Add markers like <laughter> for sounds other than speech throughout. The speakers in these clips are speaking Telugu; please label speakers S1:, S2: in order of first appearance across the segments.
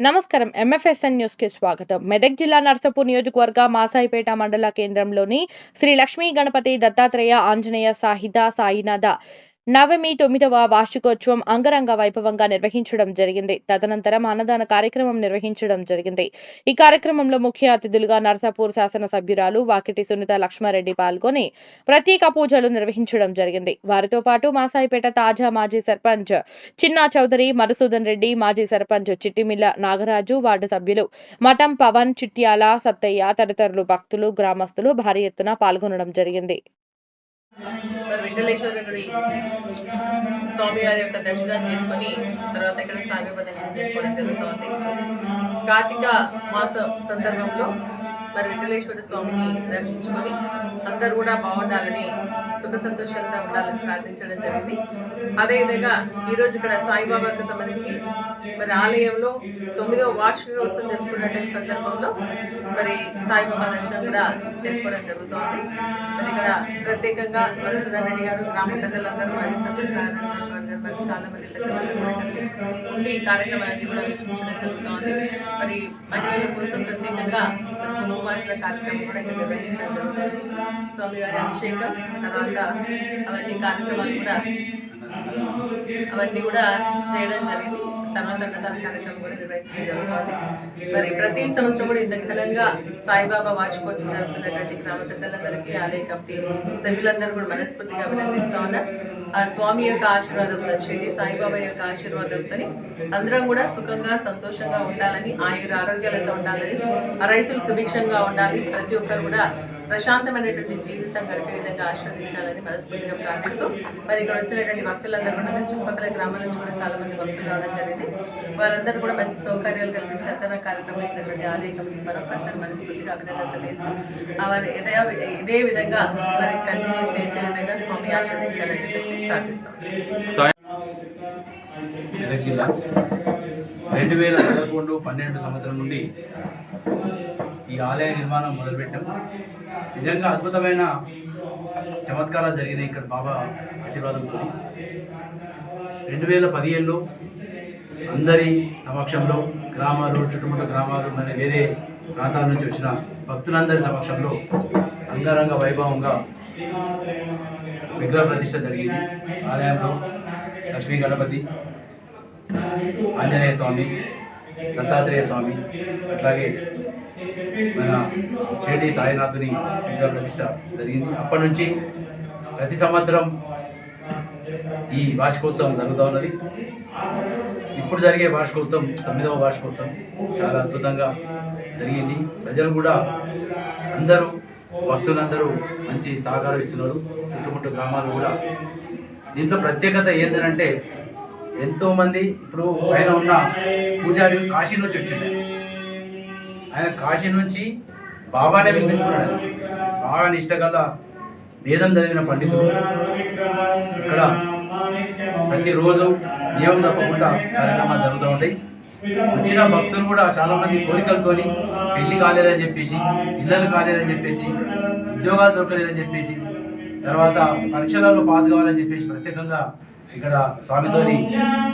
S1: నమస్కారం. ఎంఎఫ్ఎస్ఎన్ న్యూస్కి స్వాగతం. మెదక్ జిల్లా నర్సపూర్ నియోజకవర్గ మాసాయిపేట మండల కేంద్రంలోని శ్రీ లక్ష్మీ గణపతి దత్తాత్రేయ ఆంజనేయ సాహిత సాయినాథ నవమి తొమ్మిదవ వార్షికోత్సవం అంగరంగ వైభవంగా నిర్వహించడం జరిగింది. తదనంతరం అన్నదాన కార్యక్రమం నిర్వహించడం జరిగింది. ఈ కార్యక్రమంలో ముఖ్య అతిథులుగా నర్సాపూర్ శాసన సభ్యురాలు వాకిటి సునీత లక్ష్మారెడ్డి పాల్గొని ప్రత్యేక పూజలు నిర్వహించడం జరిగింది. వారితో పాటు మాసాయిపేట తాజా మాజీ సర్పంచ్ చిన్నా చౌదరి మధుసూదన్ రెడ్డి మాజీ సర్పంచ్ చిట్టిమిల్ల నాగరాజు వార్డు సభ్యులు మఠం పవన్ చిట్యాల సత్తయ్య తదితరులు భక్తులు గ్రామస్తులు భారీ ఎత్తున పాల్గొనడం జరిగింది.
S2: వెంకటేశ్వరుడి స్వామి వారి యొక్క దర్శనం చేసుకొని తర్వాత ఇక్కడ సాయిబాబా దర్శనం చేసుకోవడం జరుగుతోంది. కార్తీక మాసం సందర్భంలో మరి విఠలేశ్వర స్వామిని దర్శించుకొని అందరూ కూడా బాగుండాలని సుఖ సంతోషంగా ఉండాలని ప్రార్థించడం జరిగింది. అదేవిధంగా ఈరోజు ఇక్కడ సాయిబాబాకు సంబంధించి మరి ఆలయంలో తొమ్మిదవ వార్షికోత్సవం జరుపుకున్నటువంటి సందర్భంలో మరి సాయిబాబా దర్శనం కూడా చేసుకోవడం జరుగుతోంది. మరి ఇక్కడ ప్రత్యేకంగా మధుసూదన్ రెడ్డి గారు గ్రామ పెద్దలందరూ మాజీ సర్పంచ్ నాగరాజు గారు గారు మరి చాలా మంది పెద్దలందరూ కూడా ఉండి ఈ కార్యక్రమాలన్నీ కూడా వీక్షించడం జరుగుతోంది. మరి మహిళల కోసం ప్రత్యేకంగా మరి కార్యక్రమం కూడా ఇక్కడ నిర్వహించడం జరుగుతుంది. స్వామివారి అభిషేకం తర్వాత అవన్నీ కార్యక్రమాలు కూడా అవన్నీ కూడా చేయడం జరిగింది. తర్వాత అన్నదాన కార్యక్రమం కూడా నిర్వహించడం జరుగుతుంది. మరి ప్రతి సంవత్సరం కూడా ఇంత ఘనంగా సాయిబాబా వార్షికోత్సవం జరుగుతున్నటువంటి గ్రామ పెద్దలందరికీ ఆలయ కమిటీ సభ్యులందరూ కూడా మనస్ఫూర్తిగా అభినందిస్తా ఉన్నారు ఆ స్వామి యొక్క ఆశీర్వాదంతో షిర్డి సాయిబాబా యొక్క ఆశీర్వాదంతో అందరం కూడా సుఖంగా సంతోషంగా ఉండాలని ఆయుర ఆరోగ్యాలతో ఉండాలని రైతులు సుభిక్షంగా ఉండాలి ప్రతి ఒక్కరు కూడా ప్రశాంతమైనటువంటి జీవితం గడిపే విధంగా ఆస్వాదించాలని మనస్ఫూర్తిగా ప్రార్థిస్తూ మరి ఇక్కడ వచ్చినటువంటి భక్తులందరూ కూడా చుట్టుపక్కల గ్రామాల నుంచి కూడా చాలా మంది భక్తులు రావడం జరిగింది. వారందరూ కూడా మంచి సౌకర్యాలు కల్పించి అతన కార్యక్రమం పెట్టినటువంటి ఆలయ కమిటీ మరొకసారి మనస్ఫూర్తిగా అభినందనలు తెలియస్తూ వారు వారి ఇదే ఇదే విధంగా మరి కంటిన్యూ చేసే విధంగా స్వామి ఆస్వాదించాలని చెప్పేసి ప్రార్థిస్తాం.
S3: మెదక్ జిల్లా రెండు వేల పదకొండు పన్నెండు సంవత్సరం నుండి ఈ ఆలయ నిర్మాణం మొదలుపెట్టాం. నిజంగా అద్భుతమైన చమత్కారాలు జరిగినాయి ఇక్కడ బాబా ఆశీర్వాదంతో రెండు వేల పదిహేనులో అందరి సమక్షంలో గ్రామాలు చుట్టుముట్టు గ్రామాలు మరి వేరే ప్రాంతాల నుంచి వచ్చిన భక్తులందరి సమక్షంలో అంగరంగ వైభవంగా విగ్రహ ప్రతిష్ట జరిగింది. ఆలయంలో లక్ష్మీ గణపతి ఆంజనేయ స్వామి దత్తాత్రేయ స్వామి అట్లాగే మన షిరిడి సాయినాథుని విగ్రహ ప్రతిష్ట జరిగింది. అప్పటి నుంచి ప్రతి సంవత్సరం ఈ వార్షికోత్సవం జరుగుతూ ఉన్నది. ఇప్పుడు జరిగే వార్షికోత్సవం తొమ్మిదవ వార్షికోత్సవం చాలా అద్భుతంగా జరిగింది. ప్రజలు కూడా అందరూ భక్తులందరూ మంచి సహకారం ఇస్తున్నారు. చుట్టుముట్టు గ్రామాలు కూడా. దీంట్లో ప్రత్యేకత ఏంటంటే ఎంతోమంది ఇప్పుడు పైన ఉన్న పూజారి కాశీ నుంచి వచ్చిండే. ఆయన కాశీ నుంచి బాబానే వినిపించుకున్నాడు బాగా నిష్టగల వేదం చదివిన పండితుడు. ఇక్కడ ప్రతిరోజు నియమం తప్పకుండా కార్యక్రమాలు జరుగుతూ ఉంటాయి. వచ్చిన భక్తులు కూడా చాలా మంది కోరికలతోని పెళ్ళి కాలేదని చెప్పేసి ఇళ్ళలు కాలేదని చెప్పేసి ఉద్యోగాలు దొరకలేదని చెప్పేసి తర్వాత పరీక్షలలో పాస్ కావాలని చెప్పేసి ప్రత్యేకంగా ఇక్కడ స్వామితోని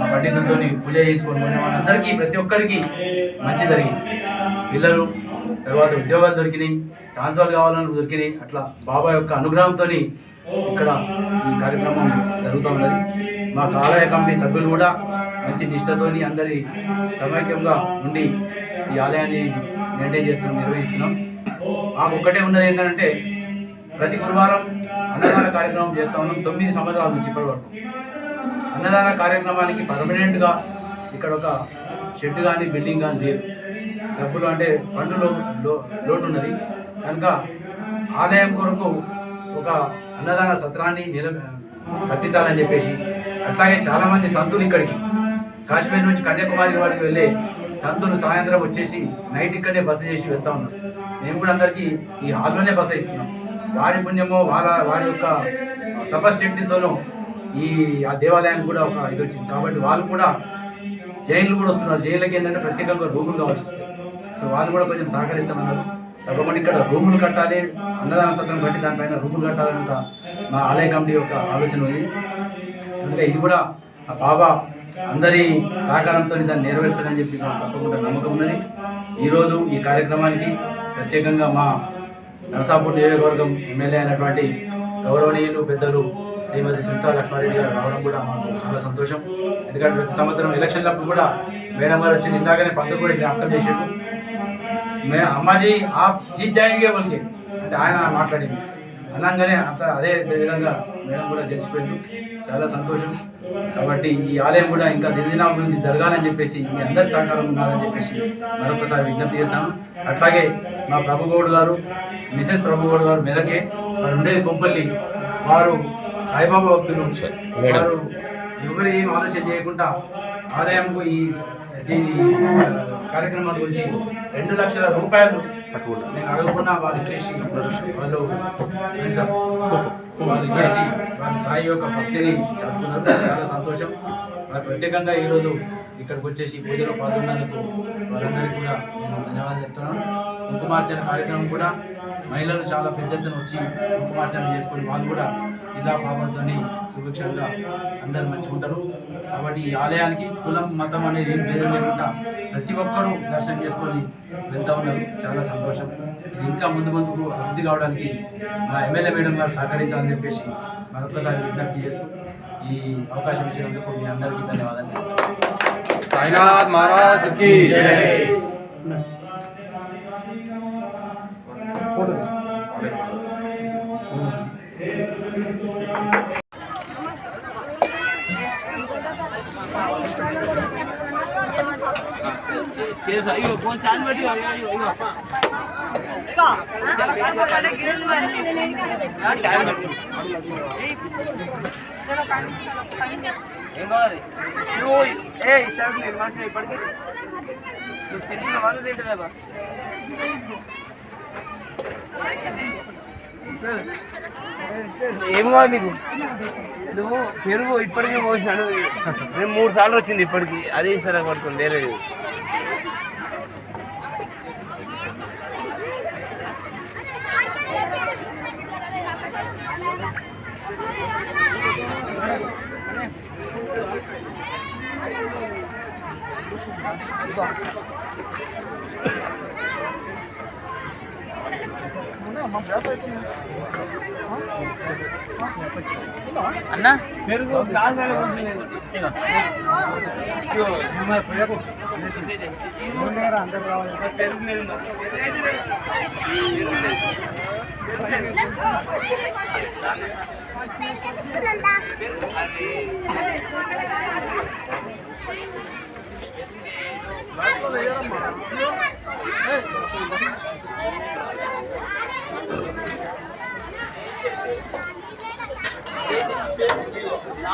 S3: ఆ పండితులతోని పూజ చేసుకొని పోయిన వాళ్ళందరికీ ప్రతి ఒక్కరికి మంచి జరిగింది. పిల్లలు తర్వాత ఉద్యోగాలు దొరికినాయి ట్రాన్స్ఫర్ కావాలని దొరికినాయి అట్లా బాబా యొక్క అనుగ్రహంతో ఇక్కడ ఈ కార్యక్రమం జరుగుతూ ఉన్నది. మా ఆలయ కమిటీ సభ్యులు కూడా మంచి నిష్టతోని అందరి సమైక్యంగా ఉండి ఈ ఆలయాన్ని మెయింటైన్ చేస్తున్నాం నిర్వహిస్తున్నాం. మాకు ఒక్కటే ఉన్నది ఏంటంటే ప్రతి గురువారం అన్నదాన కార్యక్రమం చేస్తా ఉన్నాం తొమ్మిది సంవత్సరాల నుంచి ఇప్పటి వరకు. అన్నదాన కార్యక్రమానికి పర్మనెంట్గా ఇక్కడ ఒక షెడ్ కానీ బిల్డింగ్ కానీ లేదు. డబ్బులు అంటే ఫండ్లో లోటు ఉన్నది కనుక ఆలయం కొరకు ఒక అన్నదాన సత్రాన్ని నిల కట్టించాలని చెప్పేసి అట్లాగే చాలామంది సంతులు ఇక్కడికి. కాశ్మీర్ నుంచి కన్యాకుమారి వారికి వెళ్ళే సంతులు సాయంత్రం వచ్చేసి నైట్ ఇక్కడనే బస చేసి వెళ్తా ఉన్నారు. మేము కూడా అందరికీ ఈ హాల్లోనే బస ఇస్తున్నాం. వారి పుణ్యమో వాళ్ళ వారి యొక్క తపశక్తితోనూ ఈ ఆ దేవాలయానికి కూడా ఒక ఇది వచ్చింది. కాబట్టి వాళ్ళు కూడా జైన్లు కూడా వస్తున్నారు. జైన్లకి ఏంటంటే ప్రత్యేకంగా రూములు కావాల్సి సో వాళ్ళు కూడా కొంచెం సహకరిస్తామన్నారు. తప్పకుండా ఇక్కడ రూములు కట్టాలి అన్నదాన సత్రం కట్టి దానిపైన రూములు కట్టాలని ఒక మా ఆలయ కమిటీ యొక్క ఆలోచన ఉంది. అందుకే ఇది కూడా ఆ బాబా అందరి సహకారంతో దాన్ని నెరవేర్చాలని చెప్పి మాకు తప్పకుండా నమ్మకం ఉన్నది. ఈరోజు ఈ కార్యక్రమానికి ప్రత్యేకంగా మా నరసాపూర్ నియోజకవర్గం ఎమ్మెల్యే అయినటువంటి గౌరవనీయులు పెద్దలు శ్రీమతి సునీతా లక్ష్మారెడ్డి గారు రావడం కూడా మాకు చాలా సంతోషం. ఎందుకంటే ప్రతి సంవత్సరం ఎలక్షన్లప్పుడు కూడా మేడం గారు వచ్చి ఇందాకనే పంతులు కూడా జ్ఞాపకం చేసాడు మే అమ్మాజీ ఆ జీత్ జాయింగే బల్కి అంటే ఆయన మాట్లాడింది. అనగానే అట్లా అదే విధంగా మేడం కూడా తెలిసిపోయింది చాలా సంతోషం. కాబట్టి ఈ ఆలయం కూడా ఇంకా దినదినాభివృద్ధి జరగాలని చెప్పేసి మీ అందరి సహకారం ఉండాలని చెప్పేసి మరొకసారి విజ్ఞప్తి చేస్తాను. అట్లాగే మా ప్రభుగౌడ్ గారు మిసెస్ ప్రభుగౌడ్ గారు మెదకే వారు ఉండేది కొంపల్లి వారు సాయిబాబా భక్తులు వారు ఎవరు ఏం ఆలోచన చేయకుండా ఆలయంకు ఈ దీని కార్యక్రమం గురించి రెండు లక్షల రూపాయలు నేను అడగకుండా వాళ్ళు ఇచ్చేసి వాళ్ళు? వాళ్ళు ఇచ్చేసి వారి సాయి యొక్క భక్తిని చాటుకున్నారు. చాలా సంతోషం. వారు ప్రత్యేకంగా ఈరోజు ఇక్కడికి వచ్చేసి పూజలో పాల్గొన్నందుకు వారందరికీ కూడా నేను ధన్యవాదాలు చెప్తున్నాను. కుంకుమార్చన కార్యక్రమం కూడా మహిళలు చాలా పెద్ద ఎత్తున వచ్చి కుంకుమార్చన చేసుకొని వాళ్ళు కూడా ఇలా పాపంతో సుభిక్షంగా అందరు మంచిగా ఉంటారు. కాబట్టి ఈ ఆలయానికి కులం మతం అనేది ఏం భేదం లేకుండా ప్రతి ఒక్కరూ దర్శనం చేసుకొని వెళ్తూ ఉన్నారు. చాలా సంతోషం. ఇది ఇంకా ముందు ముందుకు అభివృద్ధి కావడానికి మా ఎమ్మెల్యే మేడం గారు సహకరించాలని చెప్పేసి మరొకసారి విజ్ఞప్తి చేస్తూ ఈ అవకాశం ఇచ్చినందుకు మీ అందరికీ ధన్యవాదాలు.
S4: సాయినాథ్ మహారాజ్ కి
S5: ఏం కావాలి నువ్వు ఏ ఇసారి నేను మనిషి ఇప్పటికి నువ్వు తింటున్న వాళ్ళు తింటుందా ఏం కావాలి నీకు నువ్వు పెరుగు ఇప్పటికీ పోసినాడు నేను మూడు సార్లు వచ్చింది ఇప్పటికి. అదే సరే పడుతుంది లేదు <laughs> అన్న? పెరుగు గ్లాస్ పెరుగు మీరు